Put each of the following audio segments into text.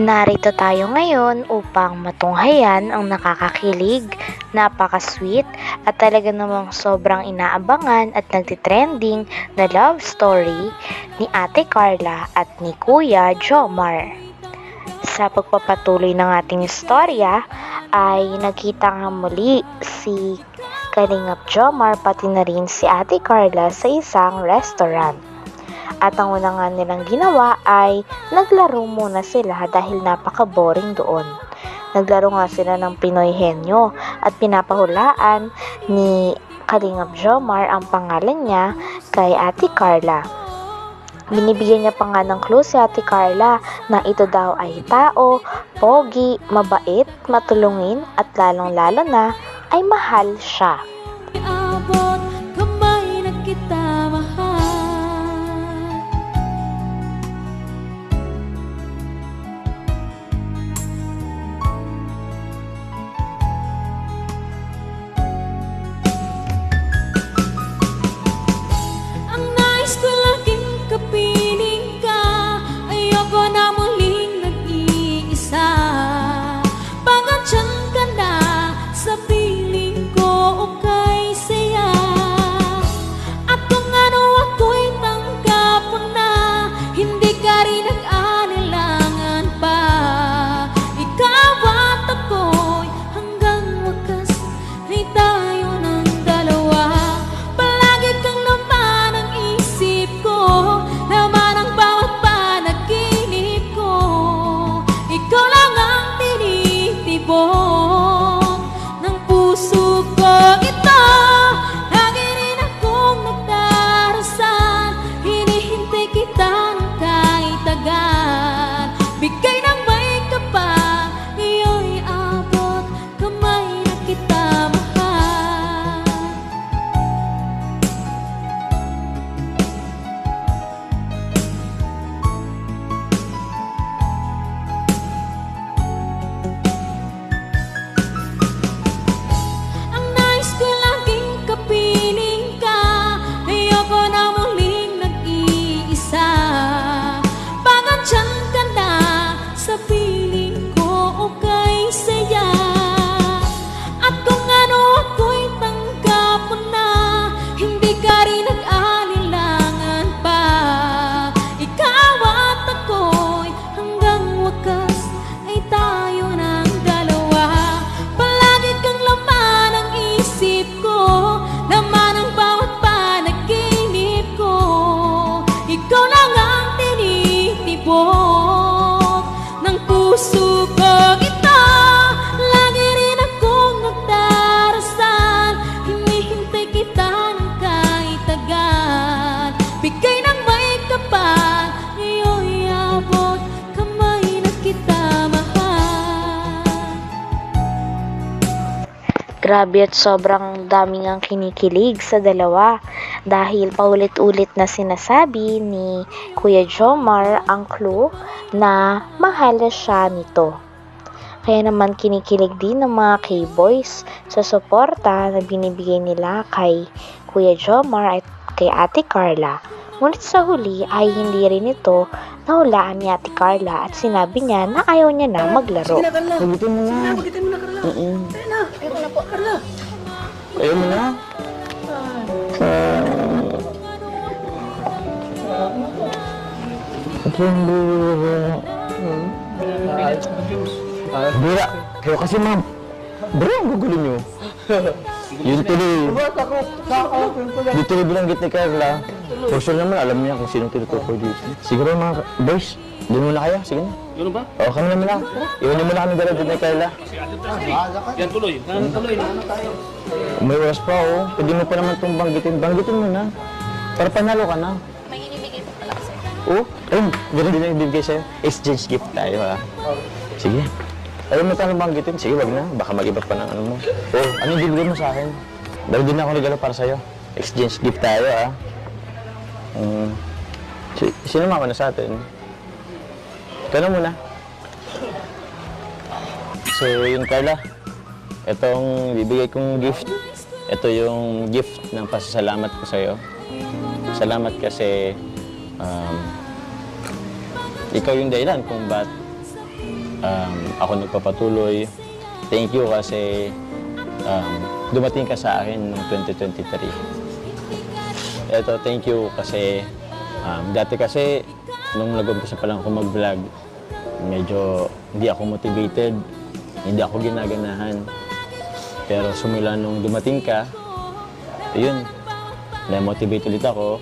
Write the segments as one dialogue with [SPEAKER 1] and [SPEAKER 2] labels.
[SPEAKER 1] Narito tayo ngayon upang matunghayan ang nakakakilig, napaka-sweet at talaga namang sobrang inaabangan at nagtitrending na love story ni Ate Carla at ni Kuya Jomar. Sa pagpapatuloy ng ating istorya ay nakita nga muli si Kalingap Jomar pati na rin si Ate Carla sa isang restaurant. At ang una nga nilang ginawa ay naglaro muna sila dahil napaka-boring doon. Naglaro nga sila ng Pinoy Henyo at pinapahulaan ni Kalingap Jomar ang pangalan niya kay Ate Carla. Binibigyan niya pa nga ng clue si Ate Carla na ito daw ay tao, pogi, mabait, matulungin at lalong-lalo na ay mahal siya.
[SPEAKER 2] Abot kamay na kita mahal hanggang
[SPEAKER 1] Grabe at sobrang daming ang kinikilig sa dalawa dahil paulit-ulit na sinasabi ni Kuya Jomar ang clue na mahal siya nito. Kaya naman kinikilig din ng mga K-boys sa suporta na binibigay nila kay Kuya Jomar at kay Ate Carla. Ngunit sa huli ay hindi rin ito nahulaan ni Ate Carla at sinabi niya na ayaw niya na maglaro.
[SPEAKER 3] Sige na, Carla.
[SPEAKER 4] Sagutin mo
[SPEAKER 3] Sige
[SPEAKER 4] na.
[SPEAKER 3] na, bagitin mo na, Carla.
[SPEAKER 4] Mm-mm.
[SPEAKER 3] Ayun na, po, Carla.
[SPEAKER 4] Ayaw mo na. Bira. Kayo kasi ma'am. Bro, ang gugulo nyo. Yun tuloy. Dito tuloy bilanggit ni Carla. For sure naman, alam niya kung sino tinutukoy dito. Siguro mga boys, doon muna kayo. Sige na.
[SPEAKER 5] Ganun ba?
[SPEAKER 4] Oo, kami na muna. Iwan niyo muna kami dala dito ni Carla.
[SPEAKER 5] Yan tuloy. Yan tuloy.
[SPEAKER 4] May oras pa, oh. Pwede mo pa naman itong banggitin. Banggitin mo na. Para panalo ka na.
[SPEAKER 2] May inibigay pa pala kasi
[SPEAKER 4] Oh, ayun, ganun din ang ibibigay sa'yo. Exchange gift tayo, ha? Sige. Ayaw mo tayo banggitin? Sige, wag na. Baka mag-iba pa ng ano mo. Oh, anong bibigay mo sa akin? Dahil din ako regalo para sa'yo. Exchange gift tayo, ha? Um, si, sino mama na sa atin? Ikaw na muna. So, yun, Carla. Itong bibigay kong gift. Ito yung gift ng pasasalamat ko sa'yo. Salamat kasi um, ikaw yung dahilan kung ba't um, ako nagpapatuloy. Thank you kasi um, dumating ka sa akin noong 2023. Ito, thank you kasi um, dati kasi nung nag-umpisa pa lang ako mag-vlog, medyo hindi ako motivated, hindi ako ginaganahan. Pero sumula nung dumating ka, yun, na-motivate ulit ako,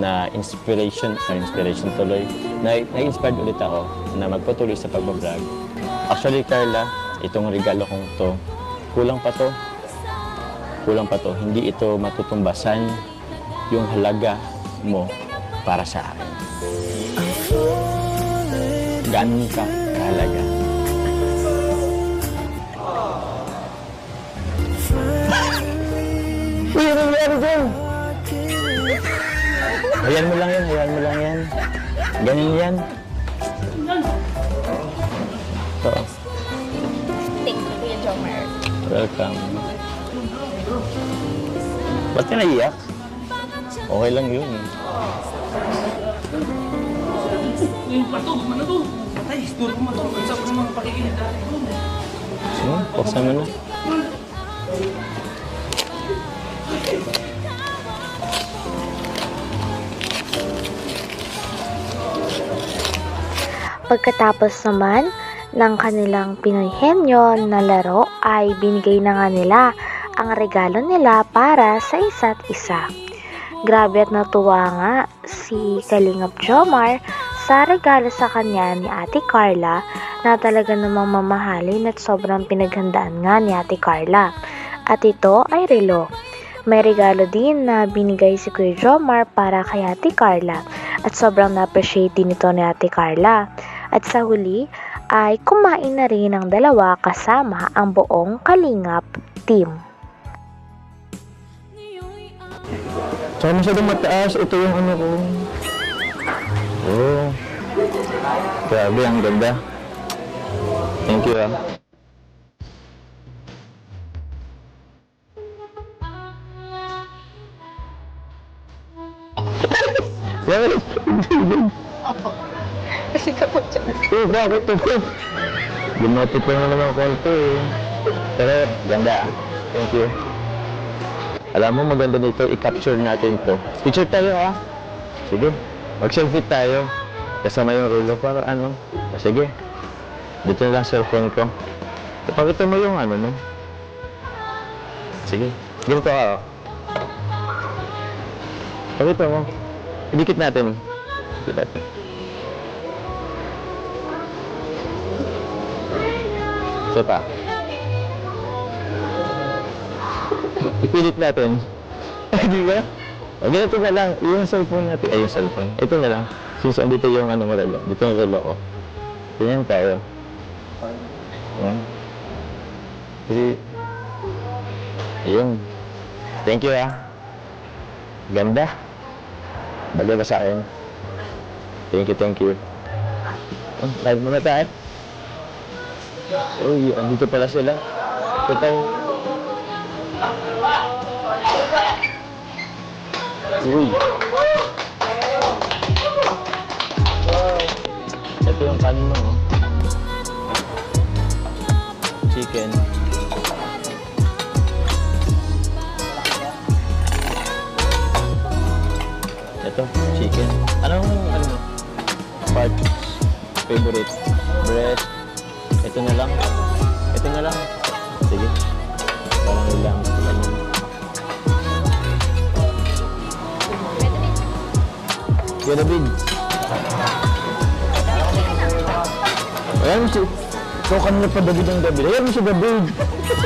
[SPEAKER 4] na inspiration, na inspiration tuloy, na, na-inspired ulit ako na magpatuloy sa pag-vlog. Actually, Carla, itong regalo kong to, kulang pa to. Kulang pa to. Hindi ito matutumbasan yung halaga mo para sa akin. Ganun ka kahalaga. Uy, ano nangyari dyan? Hayaan mo lang yan, hayaan mo lang yan. Ganyan yan. So,
[SPEAKER 2] Thank you, Kuya Jomar.
[SPEAKER 4] welcome. Ba't ka naiyak? Okay lang yun.
[SPEAKER 5] Yung pato, ano to? Patay, store ko mato. Isa ko naman pakikinig dati.
[SPEAKER 4] Sige, buksan mo na.
[SPEAKER 1] Pagkatapos naman ng kanilang Pinoy Henyo na laro ay binigay na nga nila ang regalo nila para sa isa't isa. Grabe at natuwa nga si Kalingap Jomar sa regalo sa kanya ni Ate Carla na talaga namang mamahalin at sobrang pinaghandaan nga ni Ate Carla. At ito ay relo. May regalo din na binigay si Kuya Jomar para kay Ate Carla at sobrang na-appreciate din ito ni Ate Carla. At sa huli ay kumain na rin ang dalawa kasama ang buong Kalingap team.
[SPEAKER 4] Tsaka masyadong mataas. Ito yung ano ko. Oh. Grabe, ang ganda. Thank you ah. Bakit?
[SPEAKER 3] Kasi kapag siya.
[SPEAKER 4] Eh, bakit ito? Ginote pa naman ang konti eh. Pero, ganda. Thank you. Alam mo, maganda nito, i-capture natin to. Picture tayo ha? Sige. Mag-selfie tayo. Kasama yung rulo para ano. Ah, sige. Dito na lang cellphone ko. Pakita mo yung ano, no? Sige. Ganito ka, oh. Pakita mo. Idikit natin. Idikit natin. Isa pa. Ipilit natin. Di ba? O, ganito na lang. Yung cellphone natin. Ay, yung cellphone. Ito na lang. Since andito yung ano mo relo. Dito yung relo ko. Ganyan tayo. Yan. Kasi, ayun. Thank you ah. Ganda. Bagay ba sa akin? Thank you, thank you. Oh, live muna tayo. Uy, andito pala sila. Total. Uy. Ito yung kanin. Chicken. Ito, chicken. Anong, ano mo? Part, favorite, breast, ito na lang. Ito na lang. Kuya David. Ayan si... Ikaw kanina pa David ang David. Ayan si David.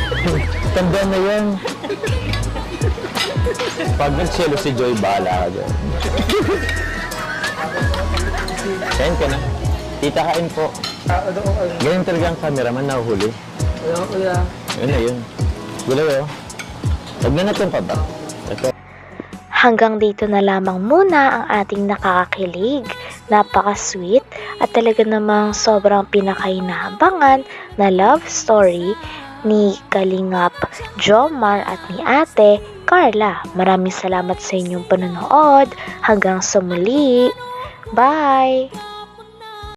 [SPEAKER 4] Tanda na yan. Pag nagselo si Joy, bahala ka dyan. Kain ka na. Tita, kain po.
[SPEAKER 3] Ah, ano ano.
[SPEAKER 4] Ganyan talaga ang cameraman nahuhuli.
[SPEAKER 3] Ano kuya?
[SPEAKER 4] Yun na yun. Gulaw yun. Huwag na natin pa ba?
[SPEAKER 1] Hanggang dito na lamang muna ang ating nakakakilig, napaka-sweet at talaga namang sobrang pinakainahabangan na love story ni Kalingap Jomar at ni Ate Carla. Maraming salamat sa inyong panonood. Hanggang sa muli. Bye!